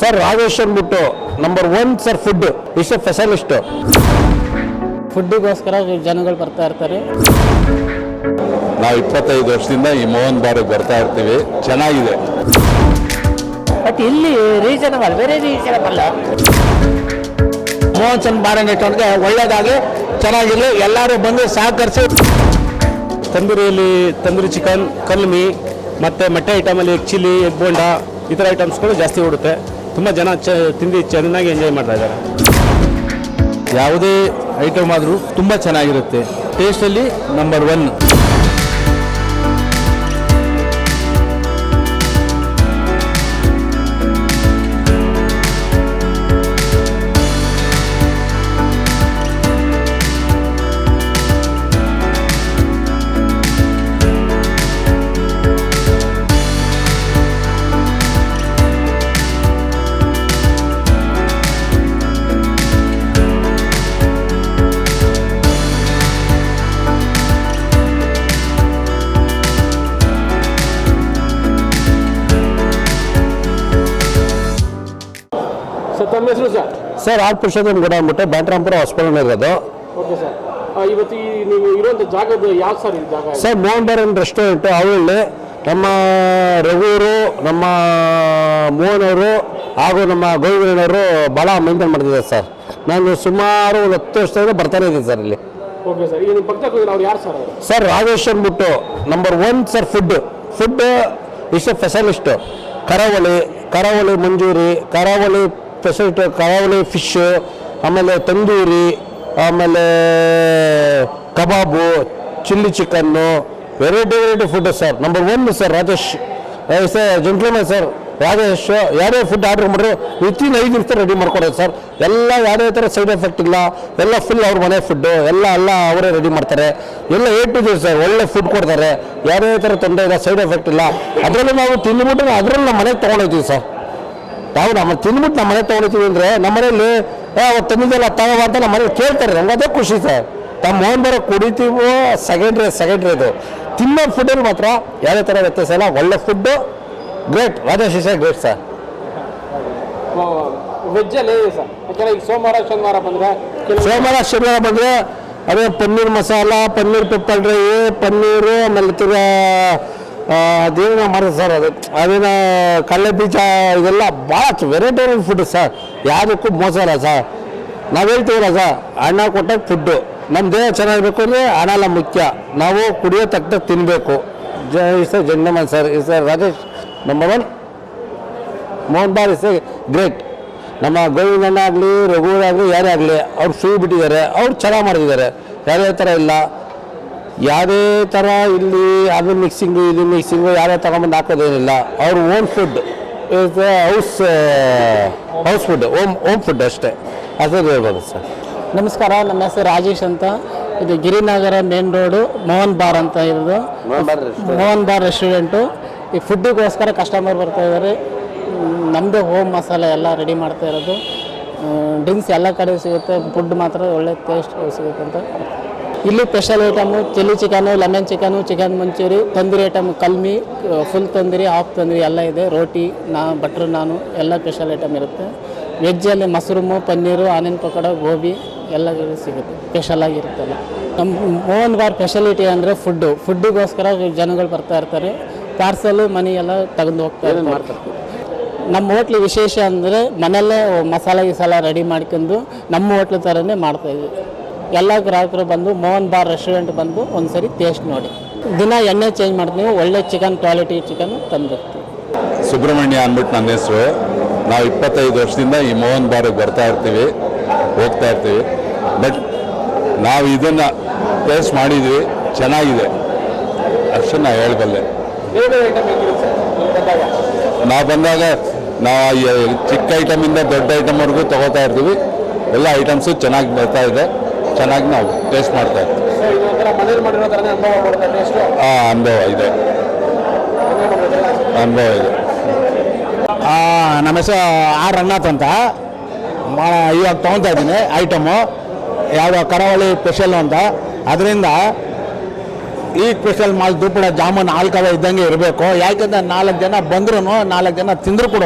Sir Ragheshwar ಬಿಟ್ಟು number one sir food is a specialist ಫುಡ್ಡಿಗೋಸ್ಕರ ಜನಗಳು ಬರ್ತಾ ಇರ್ತಾರೆ. ನಾವು ಇಪ್ಪತ್ತೈದು ವರ್ಷದಿಂದ ಈ ಮೋಹನ್ ಬಾರಿಗೆ ಬರ್ತಾ ಇರ್ತೀವಿ. ಚೆನ್ನಾಗಿದೆ. ಬಟ್ ಇಲ್ಲಿ reasonable very reasonable Mohan Chand bar ಇಟ್ಟವ್ರಿಗೆ ಒಳ್ಳೇದಾಗಿ ಚೆನ್ನಾಗಿರಲಿ ಎಲ್ಲರೂ ಬಂದು ಸಹಕರಿಸಿ. ತಂದೂರಿಯಲ್ಲಿ ತಂದೂರಿ ಚಿಕನ್ ಕಲ್ಮಿ ಮತ್ತು ಮೊಟ್ಟೆ ಐಟಮಲ್ಲಿ ಎಗ್ ಚಿಲ್ಲಿ ಎಗ್ ಬೋಂಡ ಈ ಥರ ಐಟಮ್ಸ್ಗಳು ಜಾಸ್ತಿ ಓಡುತ್ತೆ. ತುಂಬ ಜನ ಚ ತಿಂದು ಚೆನ್ನಾಗಿ ಎಂಜಾಯ್ ಮಾಡ್ತಾ ಇದ್ದಾರೆ. ಯಾವುದೇ ಐಟಮ್ ಆದರೂ ತುಂಬ ಚೆನ್ನಾಗಿರುತ್ತೆ. ಟೇಸ್ಟಲ್ಲಿ ನಂಬರ್ ಒನ್ ತಮ್ಮ ಹೆಸರು sir? Sir R Purushottam Gowda ಅಂದ್ಬಿಟ್ಟು ಬ್ಯಾಂಟ್ರಾಂಪುರ ಹಾಸ್ಪಿಟಲ್ ಇರೋದು. Okay sir. ಇವತ್ತು ಈ ನೀವು ಇರುವಂಥ ಜಾಗದ ಯಾವ ಸರ್ ಈ ಜಾಗ? ಸರ್ ಮೋಹನ್ ಬಾರನ್ ರೆಸ್ಟೋರೆಂಟ್ ಅವಳಿ ನಮ್ಮ ರಘುವರು ನಮ್ಮ ಮೋಹನ್ ಅವರು ಹಾಗೂ ನಮ್ಮ ಗೋವಿಂದನವರು ಭಾಳ ಮೇಂಟೈನ್ ಮಾಡ್ತಿದ್ದಾರೆ ಸರ್. ನಾನು ಸುಮಾರು ಒಂದು ಹತ್ತು ವರ್ಷದಿಂದ ಬರ್ತಾನೆ ಇದ್ದೀನಿ ಸರ್ ಇಲ್ಲಿ. Okay sir. ಈಗ ನಿಮ್ಮ ಪಕ್ಕದ ಕೂತಿರೋ ಅವ್ರು ಯಾರು ಸರ್ ಅವರು? ಸರ್ ರಾಜೇಶ್ ಅಂದ್ಬಿಟ್ಟು number one sir food food is a specialist Karavali Karavali ಮಂಜೂರಿ ಕರಾವಳಿ ಸ್ಪೆಷಲಿಸ್ಟ್ ಕರಾವಳಿ ಫಿಶ್ ಆಮೇಲೆ ತಂದೂರಿ, ಆಮೇಲೆ ಕಬಾಬು, chilli chicken variety variety food sir number one sir Rajesh. Sir gentleman sir Rajesh ಯಾವುದೇ ಫುಡ್ ಆರ್ಡರ್ ಮಾಡಿದ್ರು ವಿತಿನ್ ಐದು ನಿಮಿಷ ರೆಡಿ ಮಾಡ್ಕೊಡೋದು ಸರ್ ಎಲ್ಲ ಯಾವುದೇ ಥರ ಸೈಡ್ ಎಫೆಕ್ಟ್ ಇಲ್ಲ, ಎಲ್ಲ ಫುಲ್ ಅವ್ರ ಮನೆ ಫುಡ್ಡು ಎಲ್ಲ ಎಲ್ಲ ಅವರೇ ರೆಡಿ ಮಾಡ್ತಾರೆ. ಎಲ್ಲ ಏ ಟು ಜಿ ಸರ್ ಒಳ್ಳೆ ಫುಡ್ ಕೊಡ್ತಾರೆ. ಯಾವುದೇ ಥರ ತೊಂದರೆ ಇಲ್ಲ ಸೈಡ್ ಎಫೆಕ್ಟ್ ಇಲ್ಲ. ಅದರಲ್ಲೂ ನಾವು ತಿಂದುಬಿಟ್ಟು ಅದರಲ್ಲಿ ನಮ್ಮ ಮನೆಗೆ ತೊಗೊಂಡೋಗ್ತೀವಿ ಸರ್ ನಾವು ನಮ್ಮ ತಿಂದ್ಬಿಟ್ಟು ನಮ್ಮ ಮನೆ ತೊಗೊಳ್ತೀವಿ ಅಂದರೆ ನಮ್ಮ ಮನೇಲಿ ಏ ಅವತ್ತು ತಂದಿದ್ದೆಲ್ಲ ತಗೋ ಅಂತ ನಮ್ಮ ಮನೇಲಿ ಕೇಳ್ತಾರೆ. ನಮ್ಗೆ ಅದೇ ಖುಷಿ ಸರ್. ತಮ್ಮ ಮೋಹನ್ ಬರೋ ಕುಡಿತೀವೋ ಸೆಕೆಂಡ್ರಿ ಸೆಕೆಂಡ್ರಿ ಅದು ತಿನ್ನೋ ಫುಡ್ಡಲ್ಲಿ ಮಾತ್ರ ಯಾವುದೇ ಥರ ವ್ಯತ್ಯಾಸ ಇಲ್ಲ. ಒಳ್ಳೆ food great Rajesh sir great sir ವೆಜ್ಜಲ್ಲಿ ಸರ್? ಯಾಕಂದ್ರೆ ಈಗ ಸೋಮವಾರ ಶನಿವಾರ ಬಂದರೆ ಸೋಮವಾರ ಶನಿವಾರ ಬಂದರೆ ಅದೇ ಪನ್ನೀರ್ ಮಸಾಲ ಪನ್ನೀರ್ ಪಿಪ್ಪಲ್ ಡ್ರೈ ಪನ್ನೀರು ಆಮೇಲೆ ತಿರ್ಗಾ ಅದೇನೋ ಮಾಡಿದೆ ಸರ್ ಅದು. ಅದೇನೋ ಕಡಲೆ ಬೀಜ, ಇದೆಲ್ಲ ಭಾಳ ವೆರೈಟಿ ಫುಡ್ ಸರ್. ಯಾವುದಕ್ಕೂ ಮೋಸ ಇಲ್ಲ ಸರ್. ನಾವು ಹೇಳ್ತೀವಲ್ಲ ಸರ್ ಹಣ ಕೊಟ್ಟಾಗ ಫುಡ್ಡು ನಮ್ಮ ದೇಹ ಚೆನ್ನಾಗಿರ್ಬೇಕು ಅಂದರೆ ಹಣ ಮುಖ್ಯ. ನಾವು ಕುಡಿಯೋ ತಕ್ಕ ತಿನ್ನಬೇಕು ಜ is gentleman sir. Is Rajesh number one Mohan bar is great ನಮ್ಮ ಗೋವಿಂದಣ್ಣ ಆಗಲಿ ರಘುವರಾಗಲಿ ಯಾರೇ ಆಗಲಿ, ಅವ್ರು ಫ್ರೀ ಬಿಟ್ಟಿದ್ದಾರೆ. ಅವ್ರು ಚೆನ್ನಾಗಿ ಮಾಡಿದ್ದಾರೆ. ಯಾರ್ಯಾವ ಥರ ಇಲ್ಲ. ಯಾವುದೇ ಥರ ಇಲ್ಲಿ ಅದು ಮಿಕ್ಸಿಂಗು ಇದು ಮಿಕ್ಸಿಂಗು ಯಾರೇ ತಗೊಂಬಂದು ಹಾಕೋದೇನಿಲ್ಲ. ಅವ್ರ own food is house house food home home food ಅಷ್ಟೇ. ಅದೇ ಹೇಳ್ಬೋದು ಸರ್. ನಮಸ್ಕಾರ ನಮ್ಮ ಹೆಸರು ರಾಜೇಶ್ ಅಂತ. ಇದು Girinagar main road Mohan bar ಅಂತ ಇರೋದು. ಮೋಹನ್ ಬಾರ್ ರೆಸ್ಟೋರೆಂಟು ಈ ಫುಡ್ಡಿಗೋಸ್ಕರ ಕಸ್ಟಮರ್ ಬರ್ತಾ ಇದ್ದಾರೆ ನಮ್ಮದೇ ಹೋಮ್ ಮಸಾಲೆ ಎಲ್ಲ ರೆಡಿ ಮಾಡ್ತಾ ಇರೋದು. ಡ್ರಿಂಕ್ಸ್ ಎಲ್ಲ ಕಡೆ ಸಿಗುತ್ತೆ. ಫುಡ್ ಮಾತ್ರ ಒಳ್ಳೆ ಟೇಸ್ಟ್ ಸಿಗುತ್ತೆ ಅಂತ. ಇಲ್ಲಿ special item chilli chicken lemon chicken chicken manchurian tandoori item kalmi full tandoori half tandoori ಎಲ್ಲ ಇದೆ ರೋಟಿ ನಾ ಬಟ್ರ್ ನಾನು ಎಲ್ಲ ಸ್ಪೆಷಲ್ ಐಟಮ್ ಇರುತ್ತೆ ವೆಜ್ಜಲ್ಲಿ ಮಶ್ರೂಮು ಪನ್ನೀರು ಆನಿನ ಪಕೋಡ ಗೋಬಿ ಎಲ್ಲ ಸಿಗುತ್ತೆ. ಸ್ಪೆಷಲ್ ಆಗಿರುತ್ತಲ್ಲ ನಮ್ಮ ಮೋಹನ್ ಬಾರ್ ಸ್ಪೆಷಲಿಟಿ ಅಂದರೆ ಫುಡ್ಡು ಫುಡ್ಡಿಗೋಸ್ಕರ ಜನಗಳು ಬರ್ತಾ ಇರ್ತಾರೆ. ಪಾರ್ಸಲು ಮನಿ ಎಲ್ಲ ತಗೊಂಡು ಹೋಗ್ತಾ ಮಾಡ್ತಾರೆ? ನಮ್ಮ ಹೋಟ್ಲ್ ವಿಶೇಷ ಅಂದರೆ ಮನೆಯಲ್ಲೇ ಮಸಾಲೆ ಗಿಸಾಲ ರೆಡಿ ಮಾಡ್ಕೊಂಡು ನಮ್ಮ ಹೋಟ್ಲ್ ಥರನೇ ಮಾಡ್ತಾಯಿದ್ವಿ ಎಲ್ಲ ಗ್ರಾಹಕರು ಬಂದು, ಮೋಹನ್ ಬಾರ್ ರೆಸ್ಟೋರೆಂಟ್ ಬಂದು ಒಂದ್ಸರಿ ಟೇಸ್ಟ್ ನೋಡಿ. ದಿನ ಎಣ್ಣೆ ಚೇಂಜ್ ಮಾಡ್ತೀವಿ, ಒಳ್ಳೆ ಚಿಕನ್ ಕ್ವಾಲಿಟಿ ಚಿಕನ್ ತಂದಿರ್ತೀವಿ. ಸುಬ್ರಹ್ಮಣ್ಯ ಅಂದ್ಬಿಟ್ಟು ನನ್ನ ಹೆಸರು. ನಾವು ಇಪ್ಪತ್ತೈದು ವರ್ಷದಿಂದ ಈ ಮೋಹನ್ ಬಾರಿಗೆ ಬರ್ತಾ ಇರ್ತೀವಿ, ಹೋಗ್ತಾ ಇರ್ತೀವಿ. ಬಟ್ ನಾವು ಇದನ್ನು ಟೇಸ್ಟ್ ಮಾಡಿದ್ವಿ, ಚೆನ್ನಾಗಿದೆ. ಅಷ್ಟನ್ನು ನಾ ಹೇಳಬಲ್ಲೆ. ನಾವು ಬಂದಾಗ ನಾವು ಚಿಕ್ಕ ಐಟಮಿಂದ ದೊಡ್ಡ ಐಟಮ್ವರೆಗೂ ತಗೋತಾ ಇರ್ತೀವಿ. ಎಲ್ಲ ಐಟಮ್ಸು ಚೆನ್ನಾಗಿ ಬರ್ತಾ ಇದೆ. ಚೆನ್ನಾಗಿ ನಾವು ಟೇಸ್ಟ್ ಮಾಡ್ತಾ ಇರ್ತೀವಿ ಹಾಂ ಅನುಭವ ಇದೆ. ಅನುಭವ ಇದೆ. ನಮ್ಮ ಹೆಸರು ಆರ್ ರಂಗನಾಥ್ ಅಂತ. ಮಾ- ಇವಾಗ ತೊಗೊತಾ ಇದ್ದೀನಿ ಐಟಮು ಯಾವ ಕರಾವಳಿ ಸ್ಪೆಷಲ್ ಅಂತ. ಅದರಿಂದ ಈ ಸ್ಪೆಷಲ್ ಮಾಲ್ ದುಪ್ಪಡ ಜಾಮೂನ್ ಆಲ್ಕವ ಇದ್ದಂಗೆ ಇರಬೇಕು. ಯಾಕೆಂದ್ರೆ ನಾಲ್ಕು ಜನ ಬಂದ್ರೂ ನಾಲ್ಕು ಜನ ತಿಂದರೂ ಕೂಡ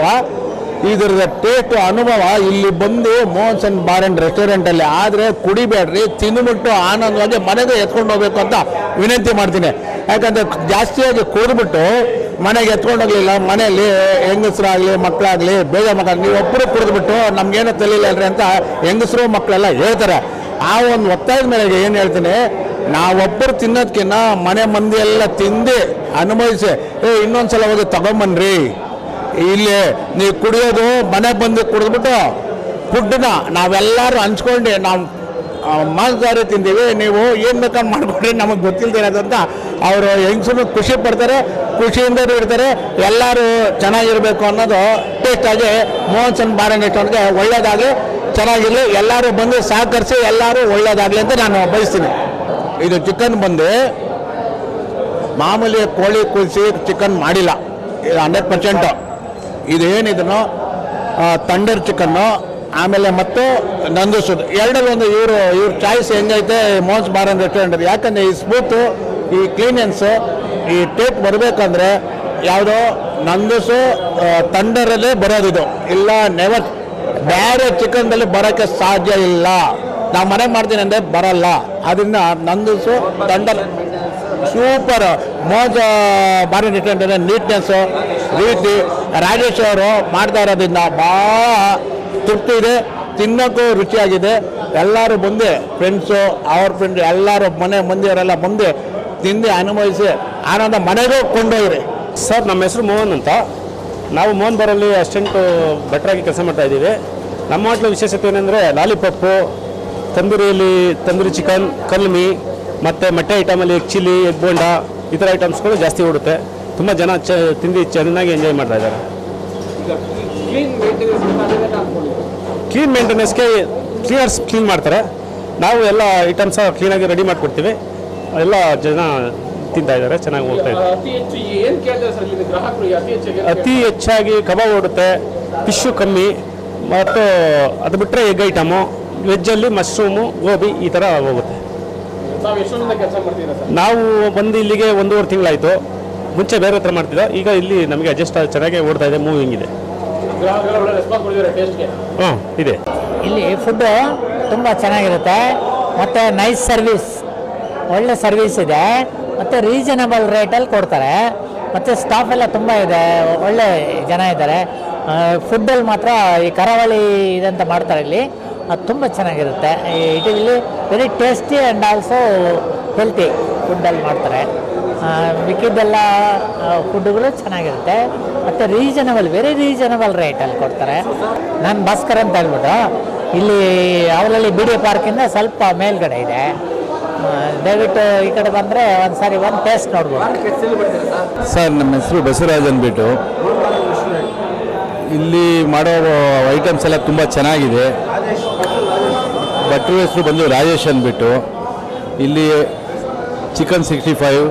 ಇದರ ಟೇಸ್ಟ್ ಅನುಭವ ಇಲ್ಲಿ ಬಂದು ಮೋಹನ್ ಬಾರ್ ಅಂಡ್ ರೆಸ್ಟೋರೆಂಟಲ್ಲಿ ಆದರೆ ಕುಡಿಬೇಡ್ರಿ ತಿಂದುಬಿಟ್ಟು ಆನಂದವಾಗಿ ಮನೆಗೆ ಎತ್ಕೊಂಡು ಹೋಗ್ಬೇಕು ಅಂತ ವಿನಂತಿ ಮಾಡ್ತೀನಿ. ಯಾಕಂದರೆ ಜಾಸ್ತಿಯಾಗಿ ಕುಡಿದ್ಬಿಟ್ಟು ಮನೆಗೆ ಎತ್ಕೊಂಡು ಹೋಗ್ಲಿಲ್ಲ, ಮನೆಯಲ್ಲಿ ಹೆಂಗಸರಾಗಲಿ, ಮಕ್ಕಳಾಗಲಿ, ಬೇಗ ಮಕ್ಕಳು ನೀವು ಒಬ್ಬರು ಕುಡಿದ್ಬಿಟ್ಟು ನಮ್ಗೇನೋ ತಿಳಿಲಿಲ್ಲ ಅಂತ ಹೆಂಗಸರು ಮಕ್ಕಳೆಲ್ಲ ಹೇಳ್ತಾರೆ. ಆ ಒಂದು ಒತ್ತಾಯದ ಮೇರೆಗೆ ಏನು ಹೇಳ್ತೀನಿ ನಾವೊಬ್ಬರು ತಿನ್ನೋದ್ಕಿನ್ನ ಮನೆ ಮಂದಿ ಎಲ್ಲ ತಿಂದು ಅನುಭವಿಸಿ, ಏ, ಇನ್ನೊಂದ್ಸಲ ಹೋಗಿ ತಗೊಂಬನ್ರಿ. ಇಲ್ಲಿ ನೀವು ಕುಡಿಯೋದು, ಮನೆಗೆ ಬಂದು ಕುಡಿದ್ಬಿಟ್ಟು ಫುಡ್ಡನ್ನ ನಾವೆಲ್ಲರೂ ಹಂಚ್ಕೊಂಡು ನಾವು ಮಾಂಸಾಹಾರಿ ತಿಂದೀವಿ. ನೀವು ಏನು ಬೇಕಾದ್ರೆ ಮಾಡಿಕೊಂಡ್ರೆ, ನಮಗೆ ಗೊತ್ತಿಲ್ಲದೆ ಅಂತ ಅವರು ಹೆಂಗಸರು ಖುಷಿ ಪಡ್ತಾರೆ, ಖುಷಿಯಿಂದ ಇರ್ತಾರೆ ಎಲ್ಲರೂ ಚೆನ್ನಾಗಿರಬೇಕು ಅನ್ನೋದು ಟೇಸ್ಟಾಗಿ ಆಗಿ ಮೋಹನ್ಸನ್ ಬಾರನ್ ರೆಸ್ಟೋರೆಂಟ್ಗೆ ಒಳ್ಳೇದಾಗಲಿ, ಚೆನ್ನಾಗಿರಲಿ. ಎಲ್ಲರೂ ಬಂದು ಸಹಕರಿಸಿ, ಎಲ್ಲರೂ ಒಳ್ಳೇದಾಗಲಿ ಅಂತ ನಾನು ಬಯಸ್ತೀನಿ. ಇದು ಚಿಕನ್ ಬಂದು ಮಾಮೂಲಿ ಕೋಳಿ ಕುದಿಸಿ ಚಿಕನ್ ಮಾಡಿಲ್ಲ. ಇದು ಹಂಡ್ರೆಡ್ ಪರ್ಸೆಂಟು ಇದೇನಿದನು ತಂಡರ್ ಚಿಕನ್ನು, ಆಮೇಲೆ ಮತ್ತು ನಂದಿಸೋದು ಎರಡರಲ್ಲಿ ಒಂದು ಇವರು, ಇವ್ರ ಚಾಯ್ಸ್ ಹೆಂಗೈತೆ ಮೋನ್ಸ್ ಬಾರನ್ ರೆಸ್ಟೋರೆಂಟ್ ಯಾಕಂದರೆ ಈ ಸ್ಮೂತು ಈ ಕ್ಲೀನೆನ್ಸು ಈ ಟೇಪ್ ಬರಬೇಕಂದ್ರೆ ಯಾವುದೋ ನಂದಿಸು ತಂಡರಲ್ಲೇ ಬರೋದಿದು. ಇಲ್ಲ ನೆವರ್ ಬೇರೆ ಚಿಕನ್ದಲ್ಲಿ ಬರೋಕ್ಕೆ ಸಾಧ್ಯ ಇಲ್ಲ. ನಾವು ಮನೆ ಮಾಡ್ತೀನಿ ಅಂದರೆ ಬರಲ್ಲ. ಅದರಿಂದ ನಂದಿಸು ತಂಡರ್ ಸೂಪರ್ ಮೋಜ ಬಾರಿ ರೆಸ್ಟೋರೆಂಟ್ ನೀಟ್ನೆಸ್ಸು ರೀತಿ ರಾಜೇಶ್ ಅವರು ಮಾಡ್ತಾ ಇರೋದ್ರಿಂದ ಭಾಳ ತೃಪ್ತಿ ಇದೆ, ತಿನ್ನೋಕ್ಕೂ ರುಚಿಯಾಗಿದೆ. ಎಲ್ಲರೂ ಬಂದು ಫ್ರೆಂಡ್ಸು ಅವ್ರ ಫ್ರೆಂಡ್ ಎಲ್ಲರೂ ಮನೆ ಮಂದಿಯವರೆಲ್ಲ ಬಂದು ತಿಂದು ಅನುಭವಿಸಿ, ಆನಂದ ಮನೆಗೂ ಕೊಂಡೋಗ್ರಿ ಸರ್, ನಮ್ಮ ಹೆಸರು ಮೋಹನ್ ಅಂತ. ನಾವು ಮೋಹನ್ ಬರಲ್ಲಿ ಅಸ್ಟೆಂಟು ಬೆಟ್ರಾಗಿ ಕೆಲಸ ಮಾಡ್ತಾ ಇದ್ದೀವಿ. ನಮ್ಮ ಹೋಟ್ಲ ವಿಶೇಷತೆ ಏನಂದರೆ, ಲಾಲಿಪಪ್ಪು, ತಂದೂರಿಯಲ್ಲಿ ತಂದೂರಿ ಚಿಕನ್ ಕಲ್ಮಿ ಮತ್ತು ಮೊಟ್ಟೆ ಐಟಮಲ್ಲಿ ಎಗ್ ಚಿಲ್ಲಿ, ಎಗ್ ಬೋಂಡ ಈ ಥರ ಐಟಮ್ಸ್ಗಳು ಜಾಸ್ತಿ ಓಡುತ್ತೆ. ತುಂಬ ಜನ ಚ ತಿಂದು ಚೆನ್ನಾಗಿ ಎಂಜಾಯ್ ಮಾಡ್ತಾ ಇದ್ದಾರೆ. ಕ್ಲೀನ್ ಮೇಂಟೆನೆನ್ಸ್ ಕ್ಲೀನ್ ಮೇಂಟೆನೆನ್ಸ್ಗೆ ಕ್ಲೀನರ್ಸ್ ಕ್ಲೀನ್ ಮಾಡ್ತಾರೆ. ನಾವು ಎಲ್ಲ ಐಟಮ್ಸ ಕ್ಲೀನಾಗಿ ರೆಡಿ ಮಾಡಿಕೊಡ್ತೀವಿ. ಎಲ್ಲ ಜನ ತಿಂತಾ ಇದ್ದಾರೆ ಚೆನ್ನಾಗಿ ಹೋಗ್ತಾ ಇದ್ದಾರೆ. ಅತಿ ಹೆಚ್ಚಾಗಿ ಕಬಾಬ್ ಓಡುತ್ತೆ ಫಿಶ್ಶು ಕಮ್ಮಿ ಮತ್ತು ಅದು ಬಿಟ್ಟರೆ ಎಗ್ ಐಟಮು ವೆಜ್ಜಲ್ಲಿ ಮಶ್ರೂಮು ಗೋಬಿ ಈ ಥರ ಹೋಗುತ್ತೆ. ನಾವು ಬಂದು ಇಲ್ಲಿಗೆ ಒಂದೂವರೆ ತಿಂಗಳಾಯಿತು. ಮುಂಚೆ ಬೇರೆ ಹತ್ರ ಮಾಡ್ತಿದ್ದ ಈಗ ಇಲ್ಲಿ ನಮಗೆ ಅಡ್ಜಸ್ಟ್ ಚೆನ್ನಾಗಿ ಓಡ್ತಾ ಇದೆ ಮೂವಿಂಗ್ ಇದೆ. ಗ್ರಾಹಕರು ರೆಸ್ಪಾನ್ಸ್ ಕೊಡ್ತಿದ್ದಾರೆ ಟೇಸ್ಟ್ಗೆ ಹಾಂ ಇದೆ. ಇಲ್ಲಿ ಫುಡ್ಡು ತುಂಬ ಚೆನ್ನಾಗಿರುತ್ತೆ ಮತ್ತು ನೈಸ್ ಸರ್ವಿಸ್ ಒಳ್ಳೆ ಸರ್ವಿಸ್ ಇದೆ ಮತ್ತು ರೀಸನಬಲ್ ರೇಟಲ್ಲಿ ಕೊಡ್ತಾರೆ ಮತ್ತು ಸ್ಟಾಫ್ ಎಲ್ಲ ತುಂಬ ಇದೆ ಒಳ್ಳೆ ಜನ ಇದ್ದಾರೆ. ಫುಡ್ಡಲ್ಲಿ ಮಾತ್ರ ಈ ಕರಾವಳಿ ಇದಂತ ಮಾಡ್ತಾರೆ ಇಲ್ಲಿ ಅದು ತುಂಬ ಚೆನ್ನಾಗಿರುತ್ತೆ. ಇಟ್ ಇಲ್ಲಿ very tasty and also healthy ಫುಡ್ಡಲ್ಲಿ ಮಾಡ್ತಾರೆ. ಮಿಕ್ಕಿದ್ದೆಲ್ಲ ಫುಡ್ಗಳು ಚೆನ್ನಾಗಿರುತ್ತೆ. ಮತ್ತು ರೀಸನಬಲ್ ವೆರಿ ರೀಸನಬಲ್ ರೇಟಲ್ಲಿ ಕೊಡ್ತಾರೆ. ನಾನು ಭಾಸ್ಕರ್ ಅಂತ ಹೇಳ್ಬಿಟ್ಟು, ಇಲ್ಲಿ ಅವರಲ್ಲಿ ಬಿ ಡಿ ಪಾರ್ಕಿಂದ ಸ್ವಲ್ಪ ಮೇಲ್ಗಡೆ ಇದೆ. ದಯವಿಟ್ಟು ಈ ಕಡೆ ಬಂದರೆ ಒಂದು ಸಾರಿ ಒಂದು ಟೇಸ್ಟ್ ನೋಡ್ಬೋದು. ಸರ್, ನಮ್ಮ ಹೆಸರು ಬಸವರಾಜ್ ಅಂದ್ಬಿಟ್ಟು ಇಲ್ಲಿ ಮಾಡೋ ಐಟಮ್ಸ್ ಎಲ್ಲ ತುಂಬ ಚೆನ್ನಾಗಿದೆ. ಭಟ್ರು ಹೆಸರು ಬಂದು ರಾಜೇಶ್ ಅಂದ್ಬಿಟ್ಟು. ಇಲ್ಲಿ ಚಿಕನ್ ಸಿಕ್ಸ್ಟಿ ಫೈವ್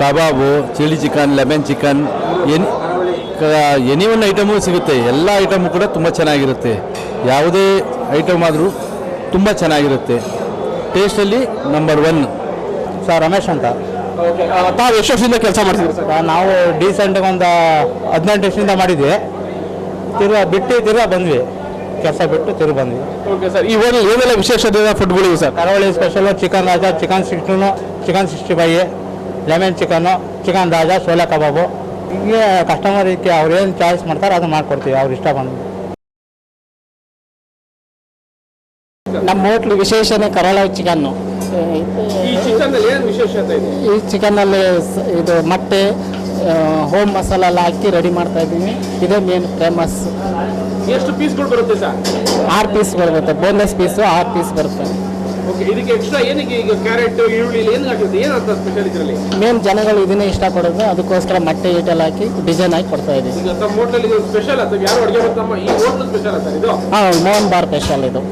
ಕಬಾಬು chilli chicken lemon chicken any any one item ಸಿಗುತ್ತೆ. ಎಲ್ಲ ಐಟಮು ಕೂಡ ತುಂಬ ಚೆನ್ನಾಗಿರುತ್ತೆ. ಯಾವುದೇ ಐಟಮ್ ಆದರೂ ತುಂಬ ಚೆನ್ನಾಗಿರುತ್ತೆ. ಟೇಸ್ಟಲ್ಲಿ ನಂಬರ್ ಒನ್ ಸರ್ ರಮೇಶ್ ಅಂತ. ಓಕೆ ತಾವು ಎಷ್ಟು ವರ್ಷದಿಂದ ಕೆಲಸ ಮಾಡ್ತೀವಿ ಸರ್ ನಾವು ಡೀಸೆಂಟಾಗಿ ಒಂದು ಹದಿನೆಂಟು ವರ್ಷದಿಂದ ಮಾಡಿದ್ವಿ. ತಿರ್ಗಾ ಬಿಟ್ಟು ತಿರ್ಗಾ ಬಂದ್ವಿ. ಕೆಲಸ ಬಿಟ್ಟು ತಿರುಗಿ ಬಂದ್ವಿ. ಓಕೆ ಸರ್ ಈ ಹೋಟೆಲ್ ಏನೆಲ್ಲ ವಿಶೇಷತೆ ಫುಡ್ಗಳಿವೆ sir Karavali special chicken Raja chicken ಸಿಕ್ಸ್ಟಿನು chicken sixty five lemon chicken chicken Raja ಸೋಲೆ ಕಬಾಬು ಹೀಗೆ ಕಸ್ಟಮರ್ ಇದಕ್ಕೆ ಅವ್ರು ಏನು ಚಾಯ್ಸ್ ಮಾಡ್ತಾರೆ ಅದು ಮಾಡ್ಕೊಡ್ತೀವಿ ಅವ್ರು ಇಷ್ಟ ಬಂದು. ನಮ್ಮ ಹೋಟ್ಲು ವಿಶೇಷನೇ ಕರಾಳ ಚಿಕನ್ನು ಈ ಚಿಕನ್ನಲ್ಲಿ ಸ- ಇದು ಮೊಟ್ಟೆ ಹೋಮ್ ಮಸಾಲ ಎಲ್ಲ ಹಾಕಿ ರೆಡಿ ಮಾಡ್ತಾ ಇದ್ದೀನಿ. ಇದೇ ಮೇನ್ ಫೇಮಸ್ ಎಷ್ಟು ಪೀಸ್ಗಳು ಬರುತ್ತೆ ಸರ್? ಆರು ಪೀಸ್ ಬರುತ್ತೆ ಬೋನ್ಲೆಸ್ ಪೀಸು ಆರು ಪೀಸ್ ಬರುತ್ತೆ. ಓಕೆ ಇದಕ್ಕೆ ಎಕ್ಸ್ಟ್ರಾ ಏನಕ್ಕೆ ಈಗ ಕ್ಯಾರೆಟ್ ಈರುಳ್ಳಿ ಏನು ಹಾಕಿರುತ್ತೆ ಏನು ಅಂತ ಸ್ಪೆಷಲ್ ಇದರಲ್ಲಿ? ಮೇನ್ ಜನಗಳು ಇದನ್ನೇ ಇಷ್ಟಪಡೋದು ಅದಕ್ಕೋಸ್ಕರ ಮೊಟ್ಟೆ ಈಟೆಲ್ಲ ಹಾಕಿ ಡಿಸೈನ್ ಹಾಕಿ ಕೊಡ್ತಾ ಇದ್ದೀವಿ ಈಗ ತಮ್ಮ ಹೋಟ್ಲಲ್ಲಿ ಇದು ಸ್ಪೆಷಲ್ ಅಂತ ಯಾರು ಅಡುಗೆ ಮಾಡ್ತಮ್ಮ ಈ ಹೋಟ್ಲ್ ಸ್ಪೆಷಲ್ ಅಂತ ಇದು? ಹಾಂ ಮೋಹನ್ ಬಾರ್ ಸ್ಪೆಷಲ್ ಇದು.